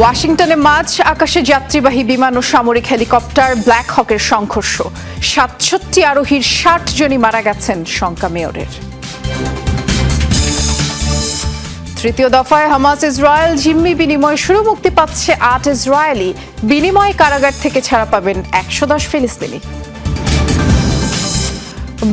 ওয়াশিংটনে মাঝ আকাশে যাত্রীবাহী বিমান ও সামরিক হেলিকপ্টার ব্ল্যাক হকের সংঘর্ষ। সাতষট্টি আরোহীর ষাট জনই মারা গেছেন শঙ্কা মেয়রের। তৃতীয় দফায় হামাস ইসরায়েল জিম্মি বিনিময় শুরু, মুক্তি পাচ্ছে আট ইসরায়েলি। বিনিময় কারাগার থেকে ছাড়া পাবেন একশো দশ ফিলিস্তিনি।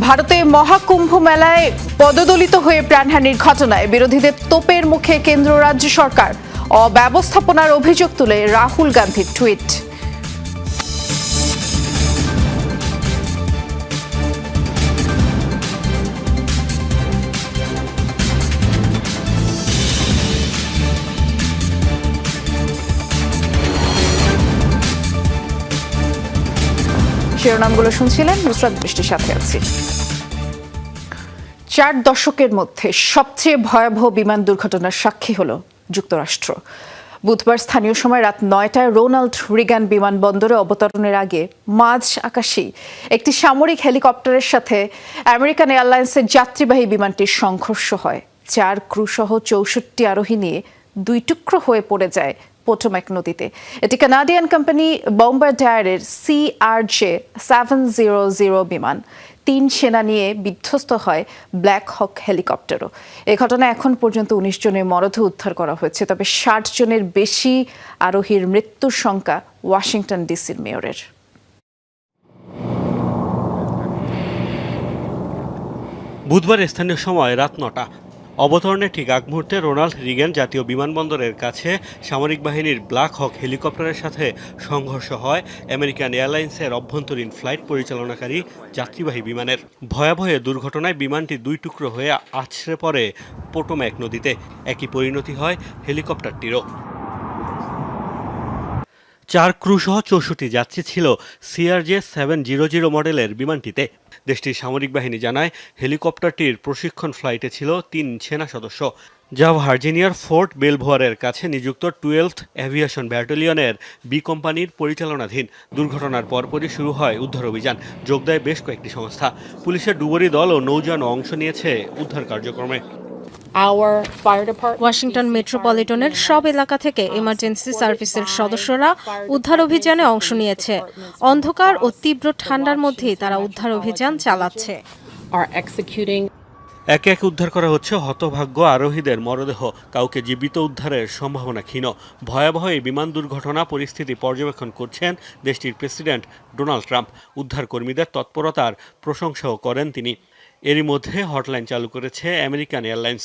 ভারতে মহাকুম্ভ মেলায় পদদলিত হয়ে প্রাণহানির ঘটনায় বিরোধীদের তোপের মুখে কেন্দ্র রাজ্য সরকার। অব্যবস্থাপনার অভিযোগ তুলে রাহুল গান্ধীর টুইট। শিরোনামগুলো শুনছিলেন নুসরাত বৃষ্টির সাথে আছি। চার দশকের মধ্যে সবচেয়ে ভয়াবহ বিমান দুর্ঘটনার সাক্ষী হল যুক্তরাষ্ট্র। বুধবার স্থানীয় সময় রাত নয়টায় রোনাল্ড রিগান বিমানবন্দরে অবতরণের আগে মাঝ আকাশে একটি সামরিক হেলিকপ্টারের সাথে আমেরিকান এয়ারলাইন্সের যাত্রীবাহী বিমানটির সংঘর্ষ হয়, চার ক্রুসহ চৌষট্টি আরোহী নিয়ে দুই টুকরো হয়ে পড়ে যায় পোটোম্যাক নদীতে। এটি কানাডিয়ান কোম্পানি বোম্বার ডায়ারের সিআরজে সেভেন জিরো জিরো বিমান। তিন সেনা নিয়ে বিধ্বস্ত হয় ব্ল্যাক হক হেলিকপ্টারও এ ঘটনা এখন পর্যন্ত উনিশ জনের মরদেহ উদ্ধার করা হয়েছে, তবে ষাট জনের বেশি আরোহীর মৃত্যুর সংখ্যা ওয়াশিংটন ডিসির মেয়রের। বুধবার স্থানীয় সময় রাত নটা। অবতরণের ঠিক আগ মুহূর্তে রোনাল্ড রিগেন জাতীয় বিমানবন্দরের কাছে সামরিক বাহিনীর ব্ল্যাক হক হেলিকপ্টারের সাথে সংঘর্ষ হয়। আমেরিকান এয়ারলাইন্সের অভ্যন্তরীণ ফ্লাইট পরিচালনাকারী যাত্রীবাহী বিমানের। ভয়াবহ দুর্ঘটনায় বিমানটি দুই টুকরো হয়ে আছড়ে পড়ে পোটোম্যাক নদীতে। একই পরিণতি হয় হেলিকপ্টারটিরও। চার ক্রুসহ চৌষট্টি যাত্রী ছিল সিআরজে সেভেন জিরো জিরো মডেলের বিমানটিতে। দেশটির সামরিক বাহিনী জানায়, হেলিকপ্টারটির প্রশিক্ষণ ফ্লাইটে ছিল তিন সেনা সদস্য যা ভার্জিনিয়ার ফোর্ট বেলভোয়ারের কাছে নিযুক্ত টুয়েলথ অ্যাভিয়েশন ব্যাটালিয়নের বি কোম্পানির পরিচালনাধীন দুর্ঘটনার পরপরই শুরু হয় উদ্ধার অভিযান, যোগ দেয় বেশ কয়েকটি সংস্থা পুলিশের ডুবুরি দল ও নৌযান অংশ নিয়েছে উদ্ধার কার্যক্রমে. ওয়াশিংটন মেট্রোপলিটনের সব এলাকা থেকে ইমার্জেন্সি সার্ভিসের সদস্যরা উদ্ধার অভিযানে অংশ নিয়েছে। অন্ধকার ও তীব্র ঠান্ডার মধ্যেই তারা উদ্ধার অভিযান চালাচ্ছে। একে একে উদ্ধার করা হচ্ছে হতভাগ্য আরোহীদের মরদেহ। কাউকে জীবিত উদ্ধারের সম্ভাবনা ক্ষীণ। ভয়াবহ এই বিমান দুর্ঘটনা পরিস্থিতি পর্যবেক্ষণ করছেন দেশটির প্রেসিডেন্ট ডোনাল্ড ট্রাম্প। উদ্ধার কর্মীদের তৎপরতার প্রশংসাও করেন তিনি। এরই মধ্যে হটলাইন চালু করেছে American airlines.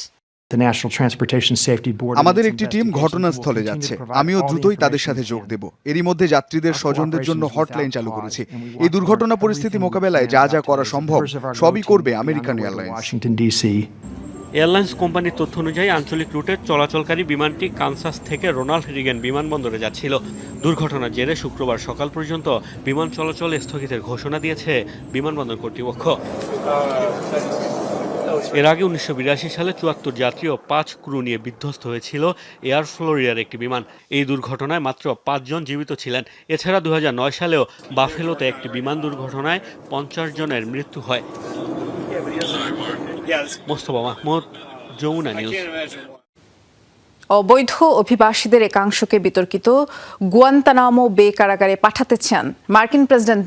The National Transportation Safety Board আমাদের একটি টিম ঘটনাস্থলে যাচ্ছে। আমিও দ্রুতই তাদের সাথে যোগ দেব। এরই মধ্যে যাত্রীদের স্বজনদের জন্য হটলাইন চালু করেছি। এই দুর্ঘটনা পরিস্থিতি মোকাবেলায় যা যা করা সম্ভব সবই করবে আমেরিকান এয়ারলাইন্স এয়ারলাইন্স কোম্পানির তথ্য অনুযায়ী আঞ্চলিক রুটে চলাচলকারী বিমানটি কানসাস থেকে রোনাল্ড রিগেন বিমানবন্দরে যাচ্ছিল। দুর্ঘটনার জেরে শুক্রবার সকাল পর্যন্ত বিমান চলাচল স্থগিতের ঘোষণা দিয়েছে বিমানবন্দর কর্তৃপক্ষ। এর আগে উনিশশো বিরাশি সালে চুয়াত্তর যাত্রী ও পাঁচ ক্রু নিয়ে বিধ্বস্ত হয়েছিল এয়ার ফ্লোরিয়ার একটি বিমান। এই দুর্ঘটনায় মাত্র পাঁচজন জীবিত ছিলেন। এছাড়া দু সালেও বাফেলোতে একটি বিমান দুর্ঘটনায় পঞ্চাশ জনের মৃত্যু হয়। মোস্তফা মাহমুদ যমুনা নিউজ। অবৈধ অভিবাসীদের একাংশকে বিতর্কিত গুয়ান্তানামো বে কারাগারে পাঠাতে চান মার্কিন প্রেসিডেন্ট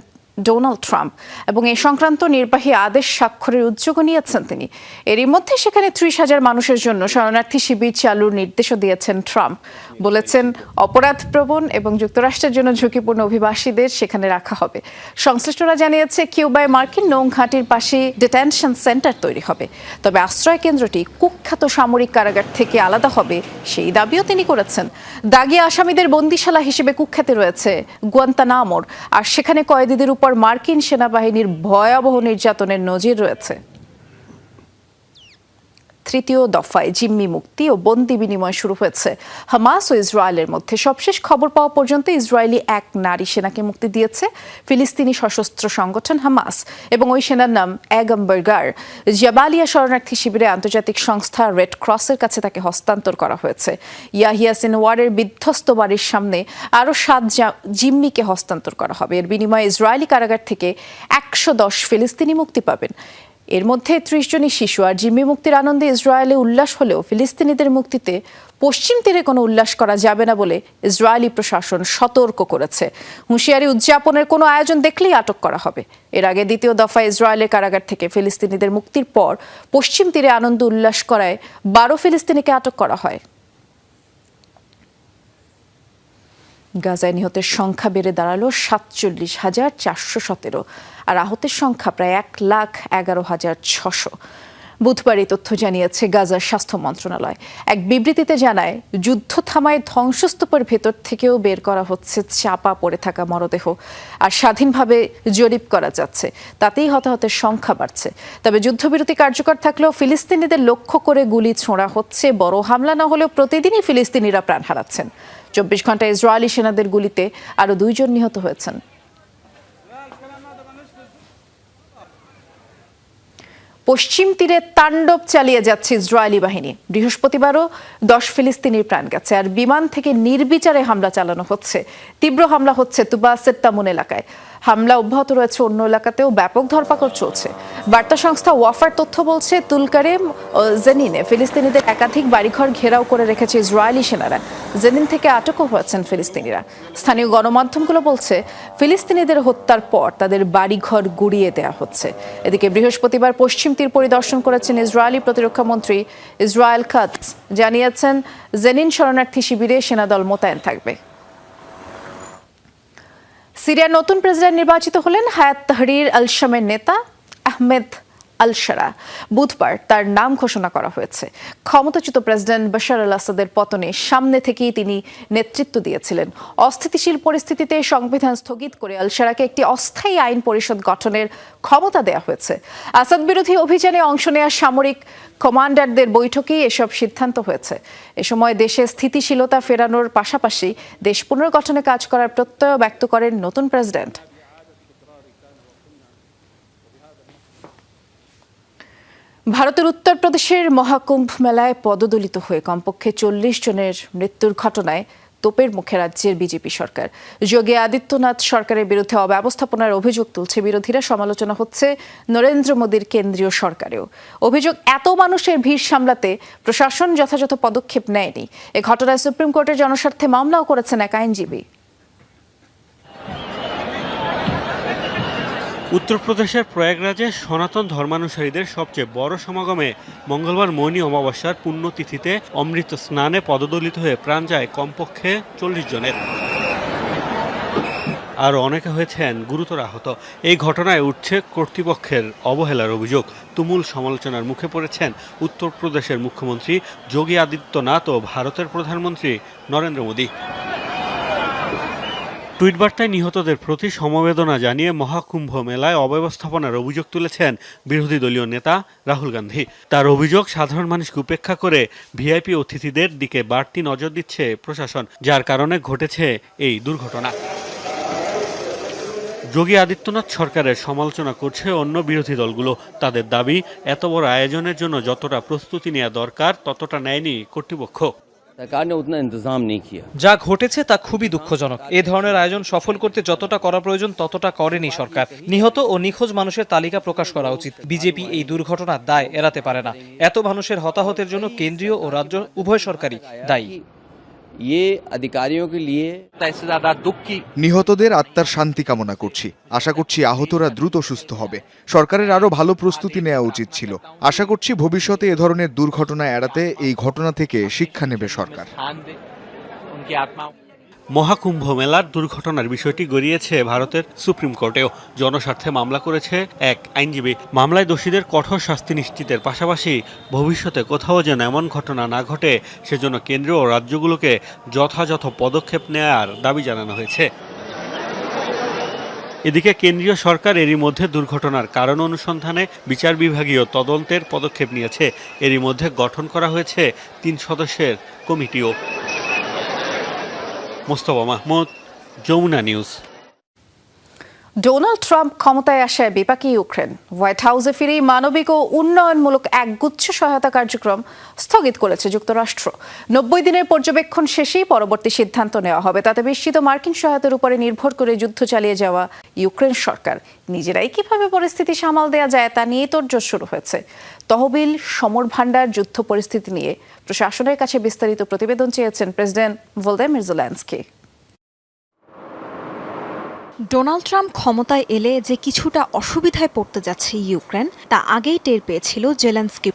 ডোনাল্ড ট্রাম্প এবং এই সংক্রান্ত নির্বাহী আদেশ স্বাক্ষরের উদ্যোগও নিয়েছেন তিনি। এরই মধ্যে সেখানে ত্রিশ হাজার মানুষের জন্য শরণার্থী শিবির চালুর নির্দেশও দিয়েছেন ট্রাম্প। বলেছেন, অপরাধ প্রবণ এবং যুক্তরাষ্ট্রের জন্য ঝুঁকিপূর্ণ অভিবাসীদের সেখানে রাখা হবে। সংশ্লিষ্টরা জানিয়েছে, কিউবায় মার্কিন নৌঘাটির পাশে ডিটেনশন সেন্টার তৈরি হবে। তবে আশ্রয় কেন্দ্রটি কুখ্যাত সামরিক কারাগার থেকে আলাদা হবে সেই দাবিও তিনি করেছেন। দাগি আসামিদের বন্দিশালা হিসেবে কুখ্যাতি রয়েছে গুয়ান্তানামোর। আর সেখানে কয়েদিদের উপর মার্কিন সেনাবাহিনীর ভয়াবহ নির্যাতনের নজির রয়েছে। তৃতীয় দফায় জিম্মি মুক্তি ও বন্দি বিনিময় শুরু হয়েছে। হামাস ও ইসরায়েলের মধ্যে সবশেষ খবর পাওয়া পর্যন্ত ইসরায়েলি এক নারী সেনাকে মুক্তি দিয়েছে। ফিলিস্তিনি সশস্ত্র সংগঠন হামাস এবং ওই সেনার নাম অ্যাগামবার্গার জাবালিয়া শরণার্থী শিবিরে আন্তর্জাতিক সংস্থা রেড ক্রসের কাছে তাকে হস্তান্তর করা হয়েছে। ইয়াহিয়া সিনওয়ারের বিধ্বস্ত বাড়ির সামনে আরও সাত জিম্মিকে হস্তান্তর করা হবে। এর বিনিময়ে ইসরায়েলি কারাগার থেকে একশো দশ ফিলিস্তিনি মুক্তি পাবেন। এর মধ্যে ত্রিশ জনই শিশু আর জিম্মি মুক্তির আনন্দে ইসরায়েলে উল্লাস হলেও ফিলিস্তিনিদের মুক্তিতে পশ্চিম তীরে কোনো উল্লাস করা যাবে না বলে ইসরায়েলি প্রশাসন সতর্ক করেছে। হুঁশিয়ারি উদযাপনের কোনো আয়োজন দেখলেই আটক করা হবে। এর আগে দ্বিতীয় দফা ইসরায়েলের কারাগার থেকে ফিলিস্তিনিদের মুক্তির পর পশ্চিম তীরে আনন্দ উল্লাস করায় বারো ফিলিস্তিনিকে আটক করা হয়। গাজায় নিহতের সংখ্যা বেড়ে দাঁড়াল সাতচল্লিশ হাজার চারশো সতেরো আর আহতের সংখ্যা প্রায় এক লাখ এগারো হাজার ছশো। বুধবার এই তথ্য জানিয়েছে গাজার স্বাস্থ্য মন্ত্রণালয়। এক বিবৃতিতে জানায়, যুদ্ধ থামায় ধ্বংসস্তূপের ভেতর থেকেও বের করা হচ্ছে চাপা পড়ে থাকা মরদেহ আর স্বাধীনভাবে জরিপ করা যাচ্ছে। তাতেই হতাহতের সংখ্যা বাড়ছে। তবে যুদ্ধবিরতি কার্যকর থাকলেও ফিলিস্তিনিদের লক্ষ্য করে গুলি ছোঁড়া হচ্ছে। বড় হামলা না হলেও প্রতিদিনই ফিলিস্তিনিরা প্রাণ হারাচ্ছেন। চব্বিশ ঘন্টায় ইসরায়েলি সেনাদের গুলিতে আরও দুইজন নিহত হয়েছেন। পশ্চিম তীরে তাণ্ডব চালিয়ে যাচ্ছে ইসরায়েলি বাহিনী। বৃহস্পতিবারও দশ ফিলিস্তিনির প্রাণ গেছে, আর বিমান থেকে নির্বিচারে হামলা চালানো হচ্ছে। তীব্র হামলা হচ্ছে তুবা সেত্তামুন এলাকায়। হামলা অব্যাহত রয়েছে অন্য এলাকাতেও, ব্যাপক ধরপাকড় চলছে। বার্তা সংস্থা ওয়াফার তথ্য বলছে, তুলকারেম ও জেনিনে ফিলিস্তিনিদের একাধিক বাড়িঘর ঘেরাও করে রেখেছে ইসরায়েলি সেনারা। জেনিন থেকে আটকও হয়েছেন ফিলিস্তিনিরা। স্থানীয় গণমাধ্যমগুলো বলছে, ফিলিস্তিনিদের হত্যার পর তাদের বাড়িঘর গুড়িয়ে দেওয়া হচ্ছে। এদিকে বৃহস্পতিবার পশ্চিম তীর পরিদর্শন করেছেন ইসরায়েলি প্রতিরক্ষা মন্ত্রী ইসরায়েল খাতস। জানিয়েছেন, জেনিন শরণার্থী শিবিরে সেনাদল মোতায়েন থাকবে। সিরিয়ার নতুন প্রেসিডেন্ট নির্বাচিত হলেন হায়াত তাহরির আল শামের নেতা আহমেদ আল সারা বুধবার তার নাম ঘোষণা করা হয়েছে। ক্ষমতাচ্যুত প্রেসিডেন্ট বাশার আল আসাদের পতনে সামনে থেকেই তিনি নেতৃত্ব দিয়েছিলেন। অস্থিতিশীল পরিস্থিতিতে সংবিধান স্থগিত করে আল সারাকে একটি অস্থায়ী আইন পরিষদ গঠনের ক্ষমতা দেওয়া হয়েছে। আসাদ বিরোধী অভিযানে অংশ নেওয়া সামরিক কমান্ডারদের বৈঠকেই এসব সিদ্ধান্ত হয়েছে। এ সময় দেশে স্থিতিশীলতা ফেরানোর পাশাপাশি দেশ পুনর্গঠনে কাজ করার প্রত্যয় ব্যক্ত করেন নতুন প্রেসিডেন্ট। ভারতের উত্তরপ্রদেশের মহাকুম্ভ মেলায় পদদলিত হয়ে কমপক্ষে চল্লিশ জনের মৃত্যুর ঘটনায় তোপের মুখে রাজ্যের বিজেপি সরকার। যোগী আদিত্যনাথ সরকারের বিরুদ্ধে অব্যবস্থাপনার অভিযোগ তুলছে বিরোধীরা। সমালোচনা হচ্ছে নরেন্দ্র মোদীর কেন্দ্রীয় সরকারেও। অভিযোগ, এত মানুষের ভিড় সামলাতে প্রশাসন যথাযথ পদক্ষেপ নেয়নি। এ ঘটনায় সুপ্রিম কোর্টের জনস্বার্থে মামলাও করেছেন এক আইনজীবী। উত্তরপ্রদেশের প্রয়াগরাজে সনাতন ধর্মানুসারীদের সবচেয়ে বড় সমাগমে মঙ্গলবার মৌনী অমাবস্যার পুণ্যতিথিতে অমৃত স্নানে পদদলিত হয়ে প্রাণ যায় কমপক্ষে চল্লিশ জনের। আর অনেকে হয়েছেন গুরুতর আহত। এই ঘটনায় উঠছে কর্তৃপক্ষের অবহেলার অভিযোগ। তুমুল সমালোচনার মুখে পড়েছেন উত্তরপ্রদেশের মুখ্যমন্ত্রী যোগী আদিত্যনাথ ও ভারতের প্রধানমন্ত্রী নরেন্দ্র মোদী। টুইট বার্তায় নিহতদের প্রতি সমবেদনা জানিয়ে মহাকুম্ভ মেলায় অব্যবস্থাপনার অভিযোগ তুলেছেন বিরোধী দলীয় নেতা রাহুল গান্ধী। তার অভিযোগ, সাধারণ মানুষকে উপেক্ষা করে ভিআইপি অতিথিদের দিকে বাড়তি নজর দিচ্ছে প্রশাসন, যার কারণে ঘটেছে এই দুর্ঘটনা। যোগী আদিত্যনাথ সরকারের সমালোচনা করছে অন্য বিরোধী দলগুলো। তাদের দাবি, এত বড় আয়োজনের জন্য যতটা প্রস্তুতি নেওয়া দরকার, ততটা নেয়নি কর্তৃপক্ষ। যা ঘটেছে তা খুবই দুঃখজনক। এ ধরনের আয়োজন সফল করতে যতটা করা প্রয়োজন, ততটা করেনি সরকার। নিহত ও নিখোঁজ মানুষের তালিকা প্রকাশ করা উচিত। বিজেপি এই দুর্ঘটনার দায় এড়াতে পারে না। এত মানুষের হতাহতের জন্য কেন্দ্রীয় ও রাজ্য উভয় সরকারই দায়ী। নিহতদের আত্মার শান্তি কামনা করছি। আশা করছি আহতরা দ্রুত সুস্থ হবে। সরকারের আরও ভালো প্রস্তুতি নেওয়া উচিত ছিল। আশা করছি ভবিষ্যতে এ ধরনের দুর্ঘটনা এড়াতে এই ঘটনা থেকে শিক্ষা নেবে সরকার। মহাকুম্ভ মেলার দুর্ঘটনার বিষয়টি গড়িয়েছে ভারতের সুপ্রিম কোর্টেও। জনস্বার্থে মামলা করেছে এক আইনজীবী। মামলায় দোষীদের কঠোর শাস্তি নিশ্চিতের পাশাপাশি ভবিষ্যতে কোথাও যেন এমন ঘটনা না ঘটে, সেজন্য কেন্দ্র ও রাজ্যগুলোকে যথাযথ পদক্ষেপ নেওয়ার দাবি জানানো হয়েছে। এদিকে কেন্দ্রীয় সরকার এরই মধ্যে দুর্ঘটনার কারণ অনুসন্ধানে বিচার বিভাগীয় তদন্তের পদক্ষেপ নিয়েছে। এরই মধ্যে গঠন করা হয়েছে তিন সদস্যের কমিটিও। Mostafa Mahmud Jamuna news Donald Trump ক্ষমতায় আসায় বিপাকে ইউক্রেন। হোয়াইট হাউসে ফিরেই মানবিক ও উন্নয়নমূলক একগুচ্ছ সহায়তা কার্যক্রম স্থগিত করেছে যুক্তরাষ্ট্র। নব্বই দিনের পর্যবেক্ষণ শেষেই পরবর্তী সিদ্ধান্ত নেওয়া হবে। তাতে বিস্তৃত মার্কিন সহায়তার উপরে নির্ভর করে যুদ্ধ চালিয়ে যাওয়া ইউক্রেন সরকার। নিজেরাই কীভাবে পরিস্থিতি সামাল দেওয়া যায় তা নিয়ে তোড়জোড় শুরু হয়েছে। তহবিল, সমর ভাণ্ডার, যুদ্ধ পরিস্থিতি নিয়ে প্রশাসনের কাছে বিস্তারিত প্রতিবেদন চেয়েছেন president Volodymyr Zelensky. Donald Trump ক্ষমতায় এলে যে কিছুটা অসুবিধায় পড়তে যাচ্ছে ইউক্রেন, তা আগেই টের পেয়েছিল জেলেন্সকি